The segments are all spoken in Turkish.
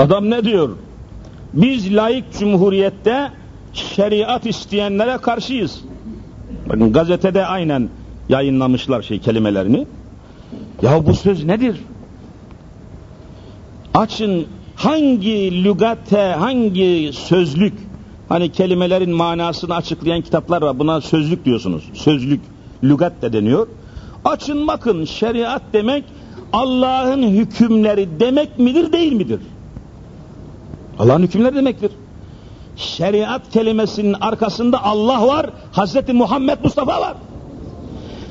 Adam ne diyor? Biz layık cumhuriyette şeriat isteyenlere karşıyız. Bakın gazetede aynen yayınlamışlar şey kelimelerini. Ya bu söz nedir? Açın hangi lügate, hangi sözlük, hani kelimelerin manasını açıklayan kitaplar var. Buna sözlük diyorsunuz. Sözlük, lügat de deniyor. Açın bakın şeriat demek Allah'ın hükümleri demek midir değil midir? Allah'ın hükümleri demektir. Şeriat kelimesinin arkasında Allah var, Hazreti Muhammed Mustafa var.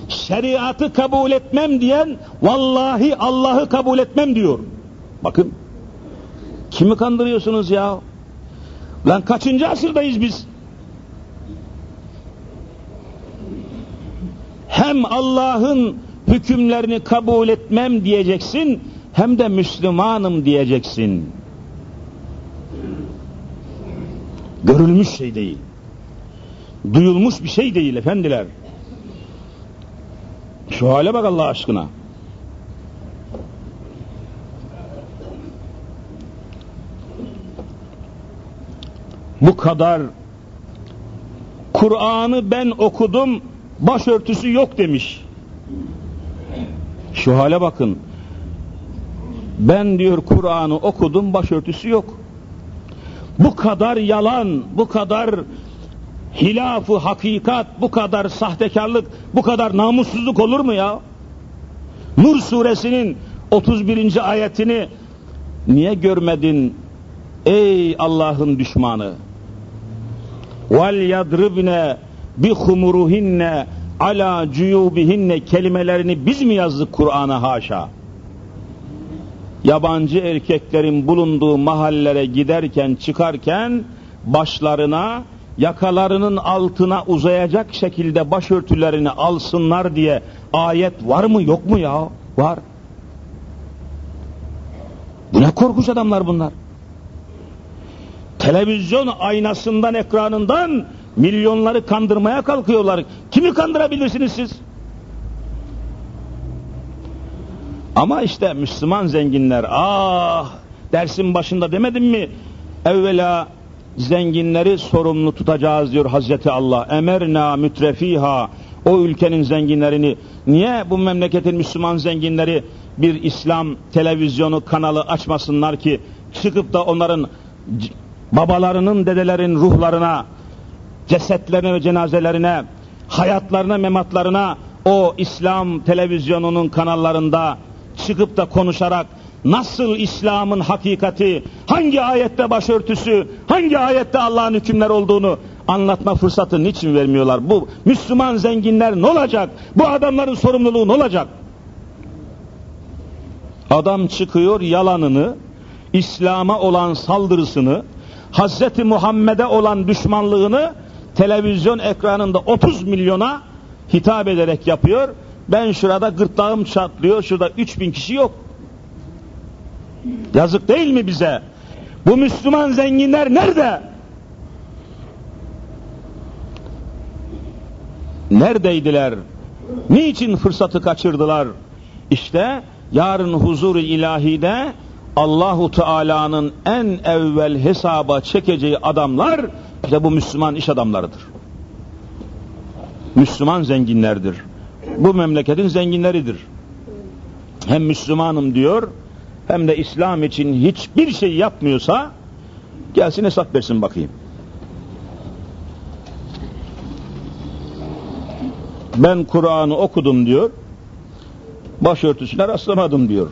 Şeriatı kabul etmem diyen vallahi Allah'ı kabul etmem diyor. Bakın kimi kandırıyorsunuz ya? Lan kaçıncı asırdayız biz? Hem Allah'ın hükümlerini kabul etmem diyeceksin, hem de Müslümanım diyeceksin. Görülmüş şey değil. Duyulmuş bir şey değil efendiler. Şu hale bak Allah aşkına. Bu kadar Kur'an'ı ben okudum, başörtüsü yok demiş. Şu hale bakın. Ben diyor Kur'an'ı okudum, başörtüsü yok. Bu kadar yalan, bu kadar hilafı hakikat, bu kadar sahtekarlık, bu kadar namussuzluk olur mu ya? Nur suresinin 31. ayetini niye görmedin ey Allah'ın düşmanı? Vel yadribne bi humuruhinne ala cuyubihinne kelimelerini biz mi yazdık Kur'an'a haşa? Yabancı erkeklerin bulunduğu mahallere giderken çıkarken başlarına yakalarının altına uzayacak şekilde başörtülerini alsınlar diye ayet var mı yok mu ya? Var. Bu ne korkunç adamlar bunlar. Televizyon aynasından, ekranından milyonları kandırmaya kalkıyorlar. Kimi kandırabilirsiniz siz? Ama işte Müslüman zenginler, ah dersin başında demedim mi? Evvela zenginleri sorumlu tutacağız diyor Hazreti Allah. Emerna mütrefiha o ülkenin zenginlerini niye bu memleketin Müslüman zenginleri bir İslam televizyonu kanalı açmasınlar ki çıkıp da onların babalarının dedelerin ruhlarına cesetlerine ve cenazelerine hayatlarına mematlarına o İslam televizyonunun kanallarında çıkıp da konuşarak nasıl İslam'ın hakikati, hangi ayette başörtüsü, hangi ayette Allah'ın hükümler olduğunu anlatma fırsatı niçin vermiyorlar? Bu Müslüman zenginler ne olacak? Bu adamların sorumluluğu ne olacak? Adam çıkıyor yalanını, İslam'a olan saldırısını, Hazreti Muhammed'e olan düşmanlığını televizyon ekranında 30 milyona hitap ederek yapıyor. Ben şurada gırtlağım çatlıyor, şurada 3000 kişi yok. Yazık değil mi bize? Bu Müslüman zenginler nerede? Neredeydiler? Niçin fırsatı kaçırdılar? İşte yarın huzur-u ilahide Allahu Teala'nın en evvel hesaba çekeceği adamlar işte bu Müslüman iş adamlarıdır. Müslüman zenginlerdir. Bu memleketin zenginleridir. Hem Müslümanım diyor hem de İslam için hiçbir şey yapmıyorsa gelsin hesap versin bakayım. Ben Kur'an'ı okudum diyor. Başörtüsüne rastlamadım diyor.